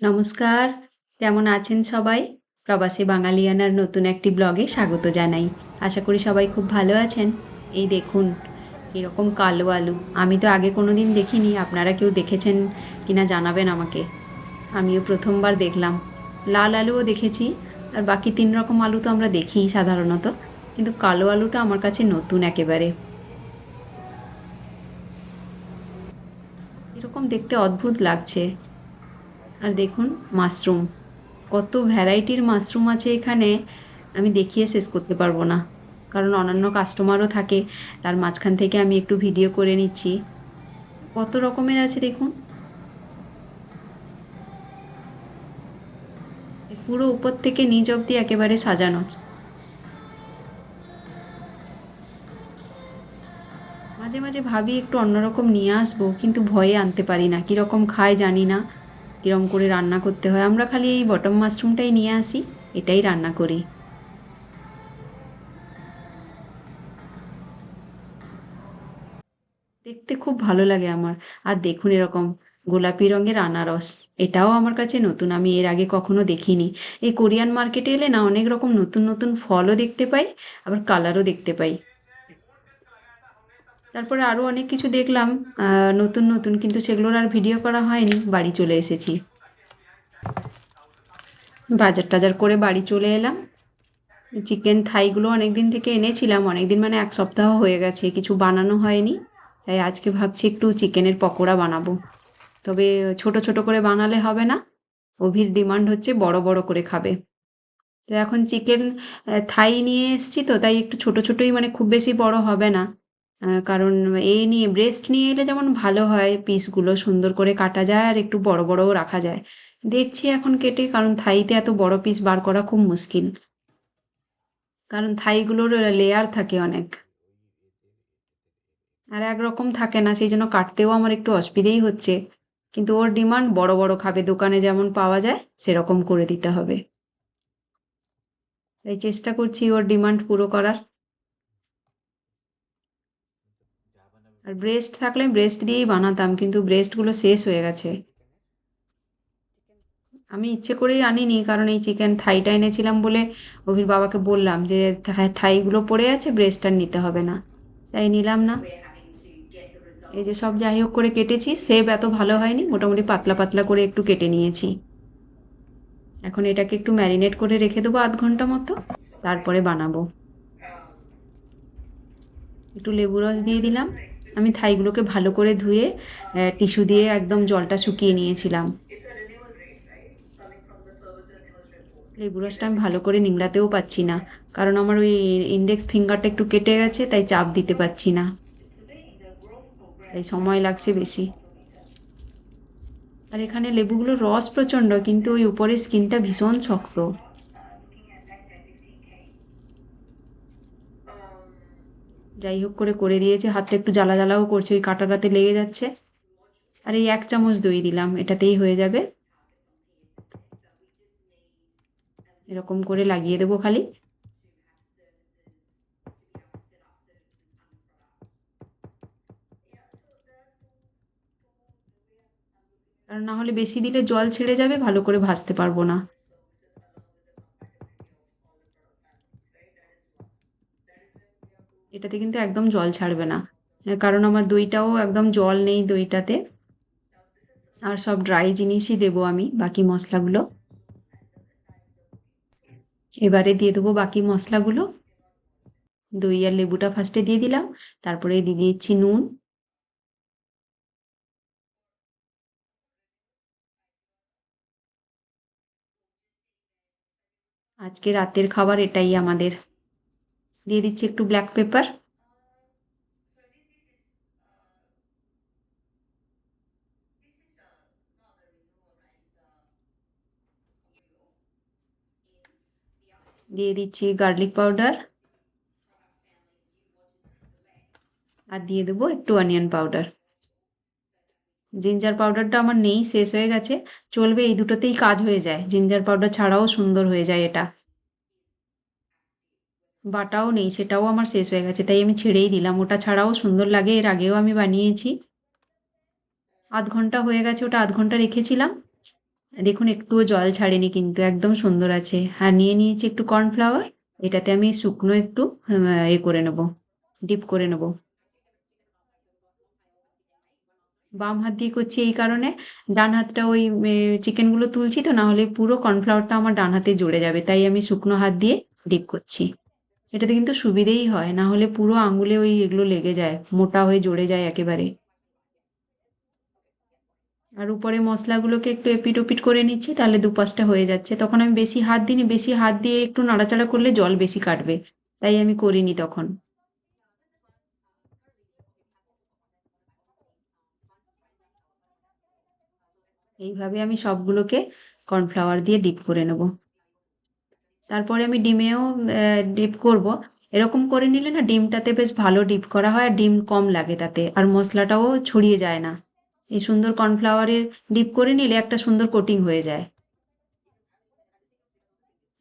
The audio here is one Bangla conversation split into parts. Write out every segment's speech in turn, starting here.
নমস্কার। কেমন আছেন সবাই? প্রবাসী বাঙালিয়ানার নতুন একটি ব্লগে স্বাগত জানাই। আশা করি সবাই খুব ভালো আছেন। এই দেখুন এরকম কালো আলু। আমি তো আগে কোনো দিন দেখিনি। আপনারা কেউ দেখেছেন কিনা জানাবেন আমাকে। আমিও প্রথমবার দেখলাম। লাল আলুও দেখেছি, আর বাকি তিন রকম আলু তো আমরা দেখিই সাধারণত। কিন্তু কালো আলুটা আমার কাছে নতুন একেবারে। এরকম দেখতে অদ্ভুত লাগছে। আর দেখুন মাশরুম কত ভ্যারাইটির মাশরুম আছে এখানে, আমি দেখিয়ে শেষ করতে পারব না। কারণ অন্যান্য কাস্টমারও থাকে, তার মাঝখান থেকে আমি একটু ভিডিও করে নিচ্ছি। কত রকমের আছে দেখুন। পুরো উপর থেকে নিচ অবধি একেবারে সাজানো মাঝে মাঝে ভাবি একটু অন্যরকম নিয়ে আসব, কিন্তু ভয়ে আনতে পারি না। কীরকম খায় জানি না। কীরকম করে রান্না করতে হয়, আমরা খালি এই বটম মাশরুমটাই নিয়ে আসি, এটাই রান্না করি। দেখতে খুব ভালো লাগে আমার। আর দেখুন এরকম গোলাপি রঙের আনারস, এটাও আমার কাছে নতুন, আমি এর আগে কখনো দেখিনি। এই কোরিয়ান মার্কেটে এলে না অনেক রকম নতুন নতুন ফলও দেখতে পাই, আবার কালারও দেখতে পাই। তারপরে আরও অনেক কিছু দেখলাম। নতুন নতুন, কিন্তু সেগুলোর আর ভিডিও করা হয়নি, বাড়ি চলে এসেছি। বাজার টাজার করে বাড়ি চলে এলাম। চিকেন থাইগুলো অনেক দিন থেকে এনেছিলাম অনেক দিন মানে এক সপ্তাহ হয়ে গেছে, কিছু বানানো হয়নি। তাই আজকে ভাবছি একটু চিকেনের পকোড়া বানাবো। তবে ছোট ছোট করে বানালে হবে না। অভির ডিমান্ড হচ্ছে বড় বড় করে খাবে। তো এখন চিকেন থাই নিয়ে এসেছি তো, তাই একটু ছোট, ছোটই মানে খুব বেশি বড় হবে না। কারণ এই নিয়ে ব্রেস্ট নিয়ে এলে যেমন ভালো হয় পিসগুলো সুন্দর করে কাটা যায় আর একটু বড় বড়ও রাখা যায়। দেখছি এখন কেটে, কারণ থাইতে এত বড় পিস বার করা খুব মুশকিল। কারণ থাইগুলোর লেয়ার থাকে অনেক। আর একরকম থাকে না, সেই জন্য কাটতেও আমার একটু অসুবিধেই হচ্ছে। কিন্তু ওর ডিমান্ড বড় বড় খাবে, দোকানে যেমন পাওয়া যায়, সেরকম করে দিতে হবে। তাই চেষ্টা করছি ওর ডিমান্ড পুরো করার। আর ব্রেস্ট থাকলে ব্রেস্ট দিয়েই বানাতাম, কিন্তু ব্রেস্টগুলো শেষ হয়ে গেছে। আমি ইচ্ছে করেই আনিনি, কারণ এই চিকেন থাইটা এনেছিলাম বলে অভির বাবাকে বললাম যে থাইগুলো পড়ে আছে ব্রেস্টটা নিতে হবে না। তাই নিলাম না। এই যে সব যাই হোক করে কেটেছি সেব এত ভালো হয়নি, মোটামুটি পাতলা পাতলা করে একটু কেটে নিয়েছি। এখন এটাকে একটু ম্যারিনেট করে রেখে দেবো আধ ঘণ্টা মতো, তারপরে বানাবো। একটু লেবু রস দিয়ে দিলাম। আমি থাইগুলোকে ভালো করে ধুয়ে টিস্যু দিয়ে একদম জলটা শুকিয়ে নিয়েছিলাম। লেবু রসটা আমি ভালো করে নিংড়াতেও পাচ্ছি না, কারণ আমার ওই ইন্ডেক্স ফিঙ্গারটা একটু কেটে গেছে, তাই চাপ দিতে পারছি না। তাই সময় লাগছে বেশি। আর এখানে লেবুগুলোর রস প্রচণ্ড, কিন্তু ওই উপরের স্কিনটা ভীষণ শক্ত। যাই হোক করে করে দিয়েছে। হাতটা একটু জ্বালা জ্বালাও করছে, ওই কাঁটাটাতে লেগে যাচ্ছে। আর এই এক চামচ দই দিলাম, এটাতেই হয়ে যাবে। এরকম করে লাগিয়ে দেবো খালি। কারণ না হলে বেশি দিলে জল ছেড়ে যাবে, ভালো করে ভাজতে পারব না। এটাতে কিন্তু একদম জল ছাড়বে না। কারণ আমার দইটাও একদম জল নেই দইটাতে। আর সব ড্রাই জিনিসই দেবো আমি, বাকি মশলাগুলো। এবারে দিয়ে দেবো বাকি মশলাগুলো। দই আর লেবুটা ফার্স্টে দিয়ে দিলাম, তারপরে দিয়ে দিচ্ছি নুন। আজকে রাতের খাবার এটাই আমাদের। দিয়ে দিচ্ছি একটু ব্ল্যাক পেপার দিয়ে দিচ্ছি গার্লিক পাউডার আর দিয়ে দেবো একটু অনিয়ন পাউডার জিঞ্জার পাউডারটা আমার নেই, শেষ হয়ে গেছে। চলবে, এই দুটোতেই কাজ হয়ে যায়। জিঞ্জার পাউডার ছাড়াও সুন্দর হয়ে যায় এটা। বাটাও নেই, সেটাও আমার শেষ হয়ে গেছে, তাই আমি ছেড়েই দিলাম। ওটা ছাড়াও সুন্দর লাগে, এর আগেও আমি বানিয়েছি। আধ ঘণ্টা হয়ে গেছে, ওটা আধ ঘণ্টা রেখেছিলাম। দেখুন, একটুও জল ছাড়েনি কিন্তু, একদম সুন্দর আছে। আর নিয়ে নিয়েছি একটু কর্নফ্লাওয়ার, এটাতে আমি শুকনো একটু এ করে নেব, ডিপ করে নেব। বাম হাত দিয়ে করছি এই কারণে, ডান হাতটা ওই চিকেনগুলো তুলছি তো না হলে পুরো কর্নফ্লাওয়ারটা আমার ডান হাতে জুড়ে যাবে, তাই আমি শুকনো হাত দিয়ে ডিপ করছি। এটাতে কিন্তু সুবিধেই হয়, না হলে পুরো আঙুলে ওই এগুলো লেগে যায়, মোটা হয়ে জড়ে যায় একেবারে। আর উপরে মশলাগুলোকে একটু এপিট ওপিট করে নিচ্ছি, তাহলে দুপাশটা হয়ে যাচ্ছে। তখন আমি বেশি হাত দিইনি বেশি হাত দিয়ে একটু নাড়াচাড়া করলে জল বেশি কাটবে, তাই আমি করিনি তখন। এইভাবে আমি সবগুলোকে কর্নফ্লাওয়ার দিয়ে ডিপ করে নেব। তারপরে আমি ডিমেও ডিপ করব। এরকম করে নিলে না ডিমটাতে বেশ ভালো ডিপ করা হয় আর ডিম কম লাগে তাতে। আর মশলাটাও ছড়িয়ে যায় না। এই সুন্দর কর্নফ্লাওয়ারের ডিপ করে নিলে একটা সুন্দর কোটিং হয়ে যায়।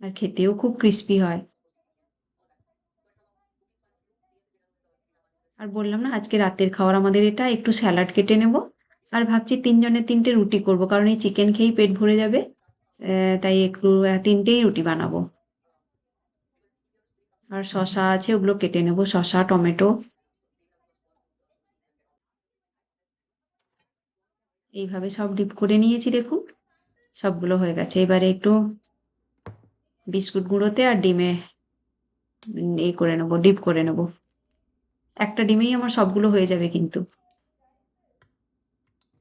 আর খেতেও খুব ক্রিস্পি হয়। আর বললাম না, আজকে রাতের খাওয়ার আমাদের এটা, একটু স্যালাড কেটে নেব। আর ভাবছি তিনজনের তিনটে রুটি করব, কারণ এই চিকেন খেয়েই পেট ভরে যাবে। তাই একটু তিনটেই রুটি বানাবো। আর শশা আছে, ওগুলো কেটে নেব, শশা, টমেটো। এইভাবে সব ডিপ করে নিয়েছি, দেখুন। সবগুলো হয়ে গেছে। এবারে একটু বিস্কুট গুঁড়োতে আর ডিমে এ করে নেব, ডিপ করে নেব। একটা ডিমেই আমার সবগুলো হয়ে যাবে কিন্তু।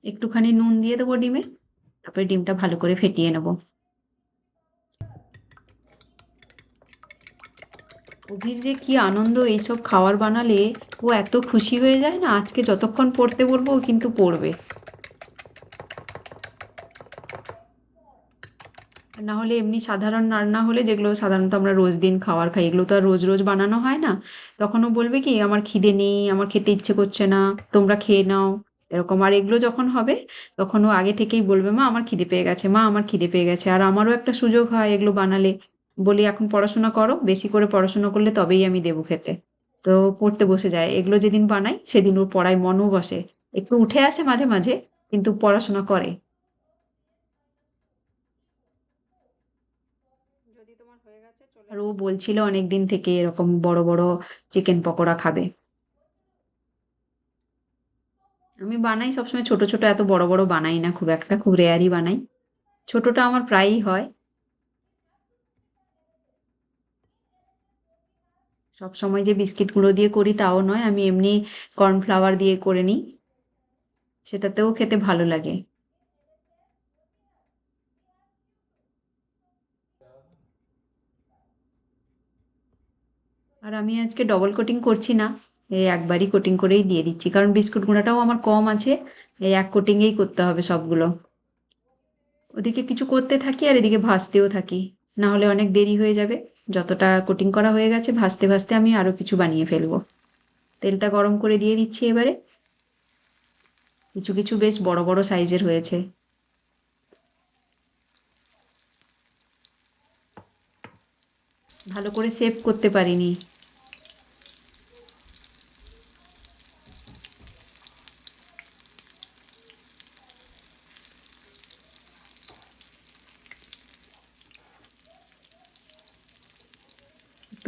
একটুখানি নুন দিয়ে দেবো ডিমে, তারপরে ডিমটা ভালো করে ফেটিয়ে নেব। অভির যে কি আনন্দ এইসব খাবার বানালে ও এত খুশি হয়ে যায় না? আজকে যতক্ষণ পড়তে বলব ও কিন্তু পড়বে। না হলে এমনি সাধারণ রান্না হলে যেগুলো সাধারণত আমরা রোজ দিন খাবার খাই, এগুলো তো আর রোজ রোজ বানানো হয় না। তখন ও বলবে কি, আমার খিদে নেই, আমার খেতে ইচ্ছে করছে না, তোমরা খেয়ে নাও। এরকম। আর এগুলো যখন হবে, তখন ও আগে থেকেই বলবে, মা, আমার খিদে পেয়ে গেছে, মা, আমার খিদে পেয়ে গেছে। আর আমারও একটা সুযোগ হয় এগুলো বানালে। বলি এখন পড়াশোনা করো বেশি করে পড়াশোনা করলে তবেই আমি দেবো খেতে। তো পড়তে বসে যায়। এগুলো যেদিন বানাই সেদিন ওর পড়ায় মনও বসে। একটু উঠে আসে মাঝে মাঝে কিন্তু পড়াশোনা করে। যদি তোমার হয়ে গেছে আর ও বলছিল অনেক দিন থেকে এরকম বড় বড় চিকেন পকোড়া খাবে। আমি বানাই সবসময় ছোট ছোট এত বড় বড় বানাই না খুব একটা খুব রেয়ারই বানাই। ছোটটা আমার প্রায়ই হয়। সব সময় যে বিস্কিট গুঁড়ো দিয়ে করি তাও নয়, আমি এমনি কর্নফ্লাওয়ার দিয়ে করে নিই। সেটাতেও খেতে ভালো লাগে। আর আমি আজকে ডবল কোটিং করছি না এই একবারই কোটিং করেই দিয়ে দিচ্ছি, কারণ বিস্কুট গুঁড়াটাও আমার কম আছে এই এক কোটিংয়েই করতে হবে সবগুলো। ওদিকে কিছু করতে থাকি আর এদিকে ভাজতেও থাকি, না হলে অনেক দেরি হয়ে যাবে। যতটা কোটিং করা হয়ে গেছে, ভাজতে ভাজতে আমি আরও কিছু বানিয়ে ফেলব। তেলটা গরম করে দিয়ে দিচ্ছি এবারে। কিছু কিছু বেশ বড় বড় সাইজের হয়েছে। ভালো করে সেভ করতে পারিনি।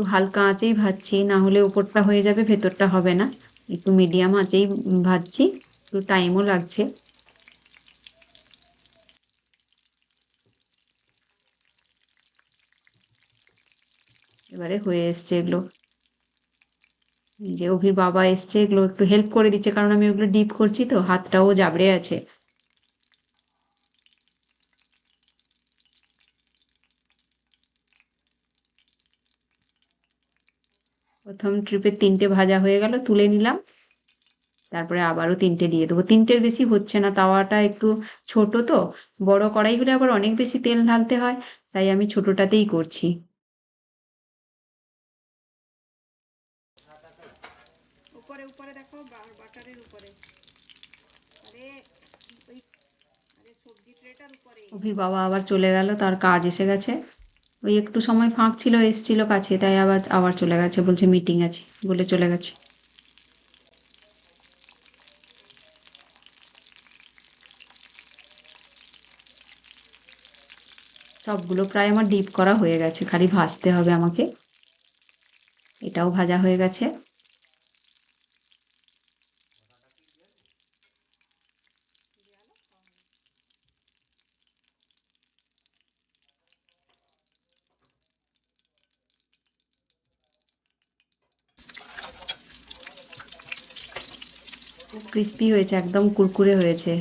একটু হালকা আঁচেই ভাজছি না হলে উপরটা হয়ে যাবে, ভেতরটা হবে না। একটু মিডিয়াম আঁচেই ভাজছি, একটু টাইমও লাগছে। এবারে হয়ে এসছে এগুলো। যে অভির বাবা এসছে, এগুলো একটু হেল্প করে দিচ্ছে, কারণ আমি ওগুলো ডিপ করছি তো, হাতটাও জাবড়ে আছে। প্রথম ট্রিপের তিনটে ভাজা হয়ে গেল তুলে নিলাম। তারপরে আবারও তিনটে দিয়ে দেবো। তিনটের বেশি হচ্ছে না তাওয়াটা একটু ছোট তো। বড় কড়াই হলে আবার অনেক বেশি তেল ঢালতে হয় তাই আমি ছোটটাতেই করছি। উপরে উপরে দেখো বাটারের উপরে। আরে ওই আরে সবজি ট্রেটার উপরে। অভির বাবা আবার চলে গেল তার কাজ এসে গেছে। ওই একটু সময় ফাঁক ছিল, এসছিল কাছে, তাই আবার আবার চলে গেছে, বলছে মিটিং আছে, বলে চলে গেছে। সবগুলো প্রায় আমার ডিপ করা হয়ে গেছে, খালি ভাজতে হবে আমাকে। এটাও ভাজা হয়ে গেছে খুব ক্রিস্পি হয়েছে, একদম কুরকুরে হয়েছে।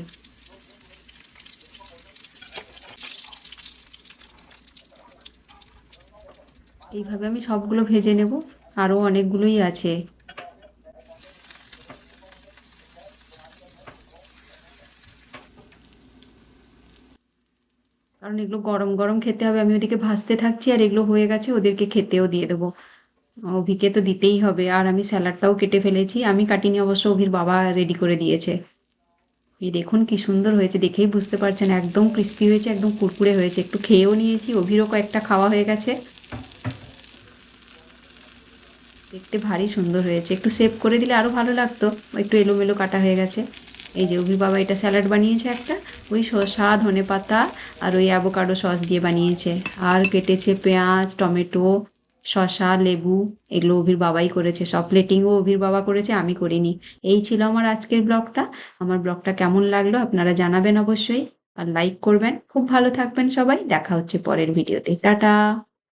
এইভাবে আমি সবগুলো ভেজে নেব, আরও অনেকগুলোই আছে। কারণ এগুলো গরম গরম খেতে হবে, আমি ওদিকে ভাজতে থাকছি আর এগুলো হয়ে গেছে, ওদেরকে খেতেও দিয়ে দেবো। অভিকে তো দিতেই হবে। আর আমি স্যালাডটাও কেটে ফেলেছি। আমি কাটিনি অবশ্য, অভির বাবা রেডি করে দিয়েছে। এই দেখুন কি সুন্দর হয়েছে, দেখেই বুঝতে পারছেন, একদম ক্রিস্পি হয়েছে, একদম কুরকুরে হয়েছে। একটু খেয়েও নিয়েছি, অভিরও কয়েকটা খাওয়া হয়ে গেছে। দেখতে ভারী সুন্দর হয়েছে। একটু সেভ করে দিলে আরও ভালো লাগতো। একটু এলোমেলো কাটা হয়ে গেছে। এই যে অভির বাবা এটা স্যালাড বানিয়েছে একটা। ওই শসা ধনে পাতা আর ওই অ্যাভোকাডো সস দিয়ে বানিয়েছে। আর কেটেছে পেঁয়াজ, টমেটো শসা, লেবু এগুলো অভির বাবাই করেছে, সব প্লেটিংও অভির বাবা করেছে, আমি করিনি। এই ছিল আমার আজকের ব্লগটা। আমার ব্লগটা কেমন লাগল আপনারা জানাবেন অবশ্যই। আর লাইক করবেন। খুব ভালো থাকবেন সবাই। দেখা হচ্ছে পরের ভিডিওতে টাটা!